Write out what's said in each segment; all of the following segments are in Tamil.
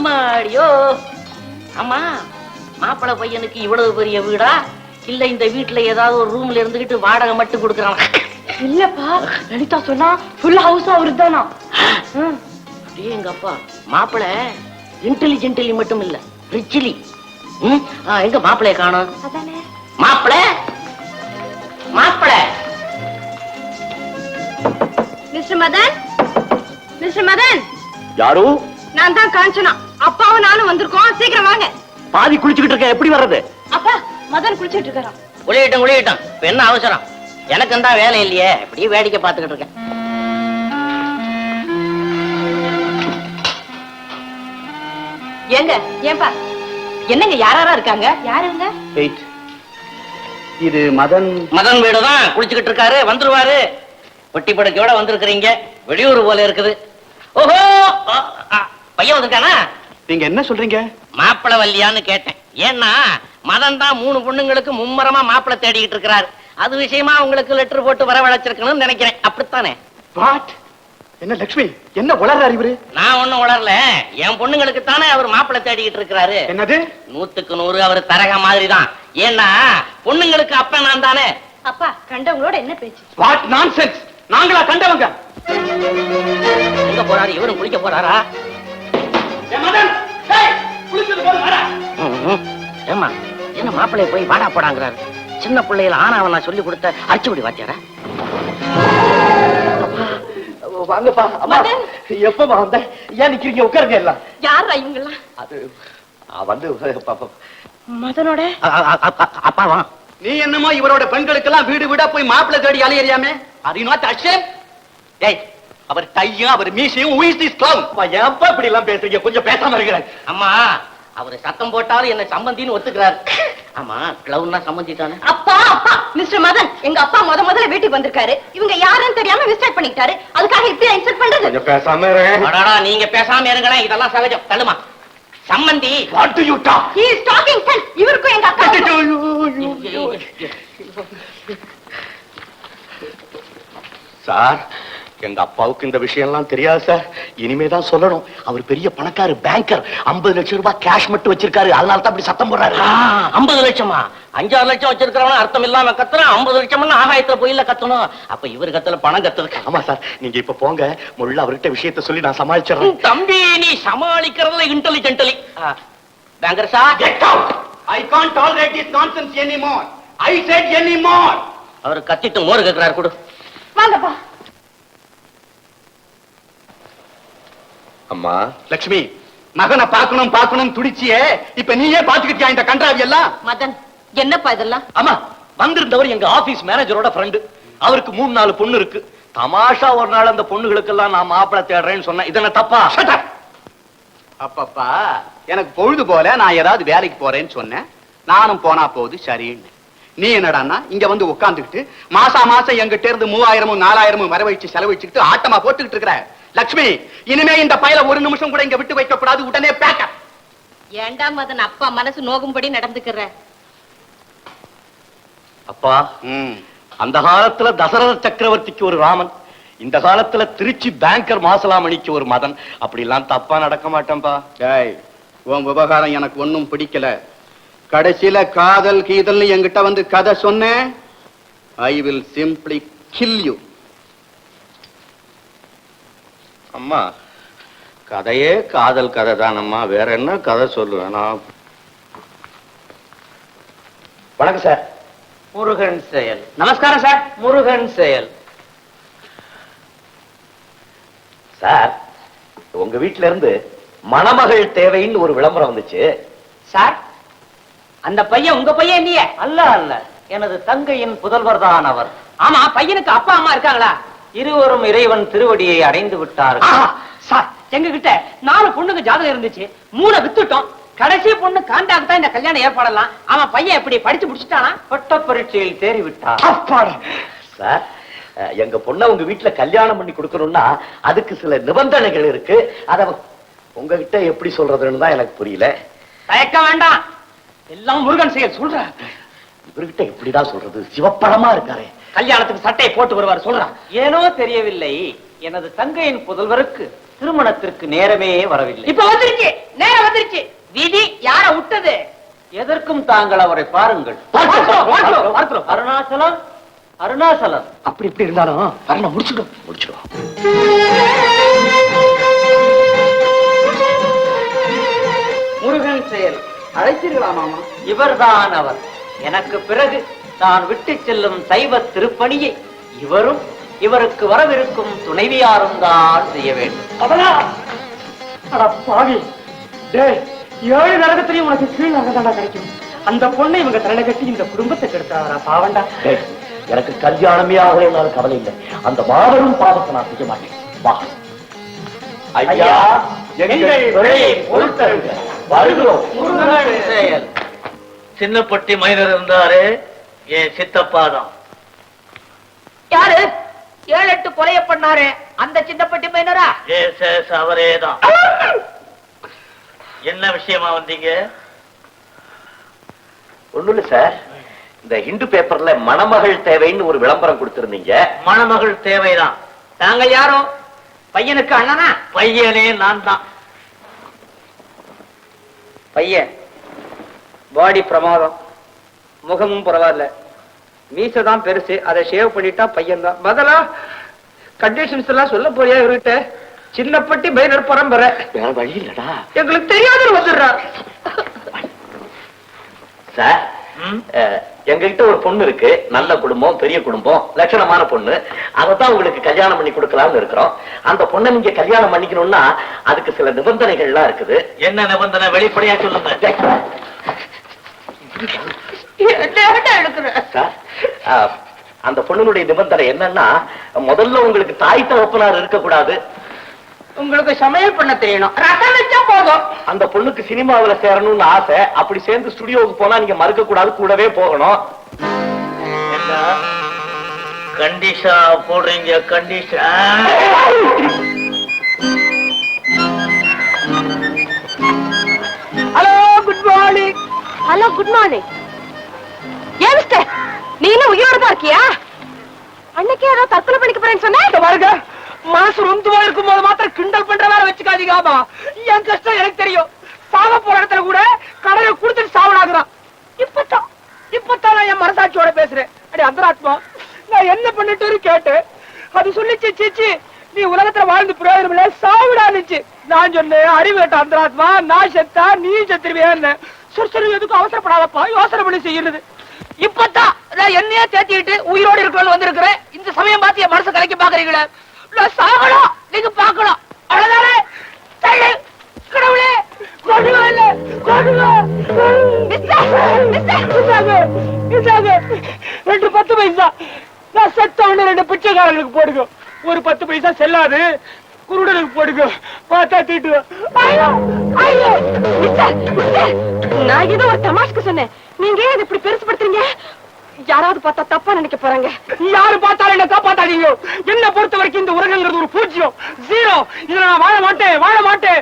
அம்மாடியோ. அம்மா மாப்பிள்ளை பையனுக்கு இவ்வளவு பெரிய வீடா? இல்ல இந்த வீட்டுல ஏதாவது ஒரு ரூம்ல இருந்துகிட்டு வாடகை மட்டும் கொடுக்குறான்? இல்லப்பா லலிதா சொன்னா ஃபுல் ஹவுஸ் அவரு தானா அப்படியே எங்க அப்பா மாப்பிள்ளை இன்டெலிஜென்டலி மட்டும் இல்ல ரிச்சிலி எங்க மாப்பிள்ளைய காணோம்? அதானே. மாப்பிள்ளை மாப்பிள்ளை மிஸ்டர் மதன்? மிஸ்டர் மதன்? யாரு? நான் தான் காஞ்சனா. அப்பாவும் நானும் வந்திருக்கோம். சீக்கிரம் வாங்க. பாதி குளிச்சுக்கிட்டு இருக்க எப்படி வர்றது? அப்பா மதன் குளிச்சிட்டு இருக்காராம். குளியட்டும் குளியட்டும். இப்ப என்ன அவசரம்? எனக்கு தான் வேலை இல்லையே. இப்படியே வேடிக்கை பார்த்துக்கிட்டு இருக்கேன். ஏங்க ஏன்பா? என்னங்க யாராரா இருக்காங்க? யாருங்க? வெயிட். இது மதன். மதன் வீடு தான் குளிச்சுக்கிட்டு இருக்காரு. வந்துருவாரு. பொட்டி படுக்கையோட வந்திருக்கிறீங்க. வெளியூர் போல இருக்குது. ஓஹோ! பையன் வந்திருக்கானா? நீங்க என்ன சொல்றீங்க? மாப்பிளை வல்லியான்னு கேட்டேன். ஏன்னா மதன் தான் மூணு பொண்ணுங்களுக்கு மும்மரமா மாப்பிளை தேடிக்கிட்டு இருக்கிறாரு. அது விஷயமா உங்களுக்கு லெட்டர் போட்டு வரவழைச்சிருக்கணும்னு நினைக்கிறேன். அப்படித்தானே? வாட் என்ன லட்சுமி என்ன உளற அறிவுரு நான் ஒண்ணும் உளரல என் பொண்ணுங்களுக்கு தானே அவர் மாப்பிளை தேடிக்கிட்டு இருக்கிறாரு. என்னது? நூத்துக்கு நூறு அவர் தரக மாதிரி தான் ஏன்னா பொண்ணுங்களுக்கு அப்ப நான் தானே? அப்பா கண்டவங்களோட என்ன பேச்சு? வாட் நான்சென்ஸ் நாங்களா கண்டவங்க. எங்க போறாரு? இவரும் குளிக்க போறாரா? ஏ மதன் டேய் குளிச்சது போதும் வாடா ம்ம். ஏம்மா என்ன மாப்பிள்ளைய போய் வாடா போடாங்கிறாரு? சின்ன பிள்ளையில ஆனாவன் நான் சொல்லி கொடுத்த அடிச்சுபடி வாத்தியாரா? வாங்கப்பா அம்மா. மதன். எப்ப வந்த ஏன் நிக்கிறீங்க? உட்காருங்க எல்லாம். யாரா இவங்கெல்லாம்? அது வந்து மதனோட? அப்பா வா நீ என்னமோ இவரோட பெண்களுக்கெல்லாம் வீடு வீடா போய் மாப்பிள்ளை தேடி அலையறியாமே? அது நாட் அஷேம் ஏய் அவர் டையும் அவர் மீசையும் உயிஸ் திஸ் கிளவுன் ஏன்பா இப்படி எல்லாம் பேசுறீங்க? கொஞ்சம் பேசாம இருக்கிறேன் அம்மா அவரு சத்தம் போட்டாலும் என்ன சம்பந்தின்னு ஒத்துக்கிறாரு. ஆமா கிளவுன்னா சம்பந்தி தானே அப்பா அப்பா மிஸ்டர் மதன் எங்க அப்பா முத முதல்ல வீட்டுக்கு வந்திருக்காரு. இவங்க யாருன்னு தெரியாம மிஸ்டேக் பண்ணிட்டாரு அதுக்காக இப்படி இன்சல்ட் பண்றது? கொஞ்சம் பேசாம இரு. அடடா நீங்க பேசாம இருங்களேன் இதெல்லாம் சகஜம். தள்ளுமா. சம்பந்தி. What do you talk he is talking sense இவருக்கும் எங்க அக்கா சார் எங்க அப்பாவுக்கு இந்த விஷயம் எல்லாம் தெரியாது சார் இனிமே தான் சொல்லணும். அவர் பெரிய பணக்கார பேங்கர் 50 லட்சம் ரூபாய் கேஷ் மட்டும் வச்சிருக்காரு. அதனால தான் அப்படி சத்தம் போடுறாரு. ஐம்பது லட்சமா? அஞ்சாறு லட்சம் வச்சிருக்கிறவன அர்த்தம் இல்லாம கத்துறான் ஐம்பது லட்சம்னு ஆகாயத்துல போயில கத்தணும். அப்ப இவர் கத்துல பணம் கத்துருக்கு ஆமா சார் நீங்க இப்ப போங்க. முள்ள அவர்கிட்ட விஷயத்த சொல்லி நான் சமாளிச்சிடுறேன். தம்பி நீ சமாளிக்கிறதுல intelligently banker sir Get out! I can't tolerate this nonsense anymore. I said anymore. அவர் கத்திட்டு மோர் கேட்கிறாரு கொடு. வாங்கப்பா. அம்மா. லட்சுமி மகனை பார்க்கணும் பார்க்கணும் துடிச்சியே. இப்ப நீயே பாத்துக்கிட்டியா இந்த கன்றாவி எல்லாம் மதன் என்னப்பா இதெல்லாம்? ஆமா வந்திருந்தவர் எங்க ஆபீஸ் மேனேஜரோட ஃப்ரெண்டு அவருக்கு மூணு நாலு பொண்ணு இருக்கு. தமாஷா ஒரு நாள் அந்த பொண்ணுகளுக்கெல்லாம் நான் மாப்பிளை தேடுறேன்னு சொன்னேன். இதென்ன தப்பா? அப்பப்பா எனக்கு பொழுது போல நான் ஏதாவது வேலைக்கு போறேன்னு சொன்னேன். நானும் போனா போகுது சரின்னு. நீ என்னடான்னா இங்க வந்து உட்கார்ந்துக்கிட்டு மாசா மாசம் எங்கிட்ட இருந்து மூவாயிரமும் நாலாயிரமும் வரவழைச்சு செலவழிச்சுக்கிட்டு ஆட்டமா போட்டுக்கிட்டு இருக்கிற. லட்சுமி இனிமே இந்த பையல ஒரு நிமிஷம் கூட இங்க விட்டு வைக்க கூடாது உடனே பேக்க. ஏண்டா மதன் அப்பா மனசு நோகும்படி நடந்துக்கிற? அப்பா அந்த காலத்துல தசரத சக்கரவர்த்திக்கு ஒரு ராமன் இந்த காலத்துல திருச்சி பேங்கர் மாசலாமணிக்கு ஒரு மதன். அப்படி எல்லாம் தப்பா நடக்க மாட்டேன்பா. டேய் உன் விவகாரம் எனக்கு ஒண்ணும் பிடிக்கல. கடைசியில காதல் கீதல்னு என்கிட்ட வந்து கதை சொன்னேன். I will simply kill you அம்மா கதையே காதல் கதை தானம்மா வேற என்ன கதை சொல்லுவேன்? நான் வணக்கம் சார். முருகன் செயல். நமஸ்காரம் சார். முருகன் செயல். சார் உங்க வீட்ல இருந்து மணமகள் தேவைன்னு ஒரு விளம்பரம் வந்துச்சு. சார் அந்த பையன் உங்க பையன் இல்லையே? அல்ல அல்ல. எனது தங்கையின் புதல்வர் தான் அவர். ஆமா பையனுக்கு அப்பா அம்மா இருக்காங்களா? இருவரும் இறைவன் திருவடியை அடைந்து விட்டார்கள். சார் எங்க கிட்ட நாலு பொண்ணுக்கு ஜாதகம் இருந்துச்சு. மூணை வித்துட்டோம். கடைசி பொண்ணு காண்டாக்கு தான் இந்த கல்யாணம் ஏற்பாடலாம் அவன் பையன் எப்படி படிச்சு முடிச்சுட்டானா? பட்ட பரீட்சையில் தேறி விட்டான் சார் எங்க பொண்ணை உங்க வீட்டுல கல்யாணம் பண்ணி கொடுக்கணும்னா அதுக்கு சில நிபந்தனைகள் இருக்கு. அத உங்ககிட்ட எப்படி சொல்றதுன்னு தான் எனக்கு புரியல. தயக்க வேண்டாம். எல்லாம் முருகன் செயல் சொல்ற இவர்கிட்ட எப்படிதான் சொல்றது. சிவப்பழமா இருக்காரே. கல்யாணத்துக்கு சட்டையை போட்டு வருவார் சொல்றான் ஏனோ தெரியவில்லை. எனது தங்கையின் புதல்வருக்கு திருமணத்திற்கு நேரமே வரவில்லை. இப்ப வந்துருச்சு. நேரம் வந்துருச்சு. விதி யார விட்டது? எதற்கும் தாங்கள் அவரை பாருங்கள். அருணாச்சலம் அருணாச்சலம் அப்படி இப்படி இருந்தாலும் வரணும் முடிச்சுடும். முடிச்சிடும் முருகன் செயல். அழைத்தீர்களா மாமா? இவர்தான் அவர். எனக்கு பிறகு நான் விட்டு செல்லும் சைவ திருப்பணியை இவரும் இவருக்கு வரவிருக்கும் துணைவியாரும் தான் செய்ய வேண்டும். அவனா அட பாவி! டேய் ஏழு நரகத்திலையும் உனக்கு கீழ் நரகத்தாண்டா கிடைக்கும். அந்த பொண்ணை இவங்க தலையில கட்டி இந்த குடும்பத்தை கெடுத்தாரா பாவண்டா? டேய், எனக்கு கல்யாணமே ஆகலைனாலும் கவலை இல்லை. அந்த மாபெரும் பாவத்தை நான் செய்ய மாட்டேன். வா. ஐயா எங்கள் வருகிறோம். சின்னப்பட்டி மைனர் இருந்தாரு என் சித்தப்பா தான் யாரு? ஏழு எட்டு கொலைய பண்ணாரு அந்த சின்னப்பட்டி மைனரா எஸ் எஸ் அவரே தான் என்ன விஷயமா வந்தீங்க? ஒண்ணும் இல்ல சார். இந்த ஹிந்து பேப்பர்ல மணமகள் தேவைன்னு ஒரு விளம்பரம் கொடுத்திருந்தீங்க. மணமகள் தேவைதான். நாங்கள் யாரும் பையனுக்கு அண்ணனா? பையனே நான் தான் பையன். பாடி பிரமாதம். முகமும் பரவாயில்ல. மீசை தான் பெருசு. அதை ஷேவ் பண்ணிட்டா பையன் தான் பதிலா கண்டிஷன்ஸ் எல்லாம் சொல்ல போறியா இவர்கிட்ட? சின்னப்பட்டி பைனர் பரம்பரை. வேற வழி இல்லடா. எங்களுக்கு தெரியாத வந்துடுறார். சார் எங்ககிட்ட ஒரு பொண்ணு இருக்கு. நல்ல குடும்பம் பெரிய குடும்பம் லட்சணமான பொண்ணு. அதைத்தான் உங்களுக்கு கல்யாணம் பண்ணி கொடுக்கலாம்னு இருக்கிறோம். அந்த பொண்ணை நீங்க கல்யாணம் பண்ணிக்கணும்னா அதுக்கு சில நிபந்தனைகள்லாம் இருக்குது. என்ன நிபந்தனை? வெளிப்படையா சொல்லுங்க. அந்த பொண்ணுடைய நிபந்தனை என்னன்னா முதல்ல உங்களுக்கு தாய் தகப்பனார் இருக்கக்கூடாது. உங்களுக்கு சமையல் பண்ண தெரியணும். ரசம் வச்சா போதும். அந்த பொண்ணுக்கு சினிமாவுல சேரணும்னு ஆசை அப்படி சேர்ந்து ஸ்டுடியோவுக்கு போனா நீங்க மறுக்க கூடாது கூடவே போகணும். கண்டிஷா போடுறீங்க கண்டிஷன் ஹலோ குட் மார்னிங் ஏன் மிஸ்டர் நீ இன்னும் உயிரோட தான் இருக்கியா? அன்னைக்கு ஏதோ தற்கொலை பண்ணிக்க போறேன்னு சொன்ன பாருங்க மனசு ரொந்துவா இருக்கும் போது மாத்திரம் கிண்டல் பண்ற வேலை வச்சுக்காதீங்க ஆமா. என் கஷ்டம் எனக்கு தெரியும். சாக போற இடத்துல கூட கடலை குடுத்துட்டு சாவலாகுறான் இப்பத்தான் இப்பத்தான் நான் என் மனசாட்சியோட பேசுறேன். அடி அந்தராத்மா நான் என்ன பண்ணிட்டு கேட்டு அது சொல்லிச்சு சீச்சி நீ உலகத்துல வாழ்ந்து பிரயோஜனம் இல்ல சாவிடானுச்சு நான் சொன்னேன் அறிவேட்ட அந்தராத்மா நான் செத்தா நீ செத்துருவியான்னு. சரி எதுக்கும் அவசரப்படாதப்பா யோசனை பண்ணி செய்யறது. இப்பதான் நான் என்னையே தேத்திக்கிட்டு உயிரோடு இருக்கணும்னு வந்திருக்கிறேன். இந்த சமயம் பார்த்து என் மனசு கலைக்க பாக்குறீங்களே நான் சாகணும். நீங்க பாக்கலாம் அவ்வளவுதானே? தள்ளு. கடவுளே கொடுங்க இல்ல கொடுங்க ரெண்டு பத்து பைசா. நான் செத்தவன ரெண்டு பிச்சைக்காரங்களுக்கு போடுங்க. ஒரு பத்து பைசா செல்லாது. குருடனுக்கு போடுங்க. பார்த்தா தீட்டு ஐயோ ஐயோ நான் ஏதோ ஒரு தமாஷ்க்கு சொன்னேன். நீங்க ஏன் இப்படி பெருசுபடுத்துறீங்க யாராவது பார்த்தா தப்பா நினைக்க போறாங்க. யாரு பார்த்தாலும் என்ன காப்பாத்தாதீங்க? என்ன பொறுத்த வரைக்கும் இந்த உலகங்கிறது ஒரு பூஜ்யம் ஜீரோ இதுல நான் வாழ மாட்டேன் வாழ மாட்டேன்.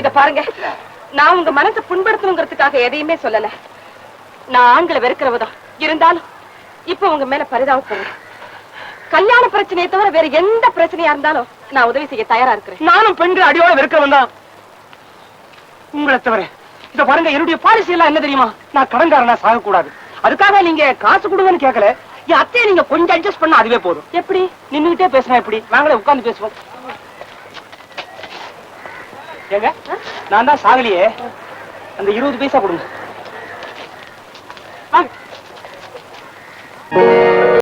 இத பாருங்க. நான் உங்க மனசை புண்படுத்தணுங்கிறதுக்காக எதையுமே சொல்லல. நான் ஆண்களை வெறுக்கிறவதான். இருந்தாலும் இப்ப உங்க மேல பரிதாபப்படுறேன். கல்யாண பிரச்சனையை தவிர வேற எந்த பிரச்சனையா இருந்தாலும் நான் உதவி செய்ய தயாரா இருக்கிறேன். நானும் பெண்கள் அடியோட வெறுக்கிறவன் தான். உங்களை தவிர இத பாருங்க என்னுடைய பாலிசி எல்லாம் என்ன தெரியுமா? நான் கடன்காரனா சாக கூடாது அதுக்காக நீங்க காசு கொடுங்கன்னு கேட்கல என் அத்தையை நீங்க கொஞ்சம் அட்ஜஸ்ட் பண்ணா அதுவே போதும். எப்படி? நின்னுகிட்டே பேசுனா எப்படி? வாங்களே உட்கார்ந்து பேசுவோம். ஏங்க நான் தான் சாகலியே. அந்த இருபது பைசா கொடுங்க.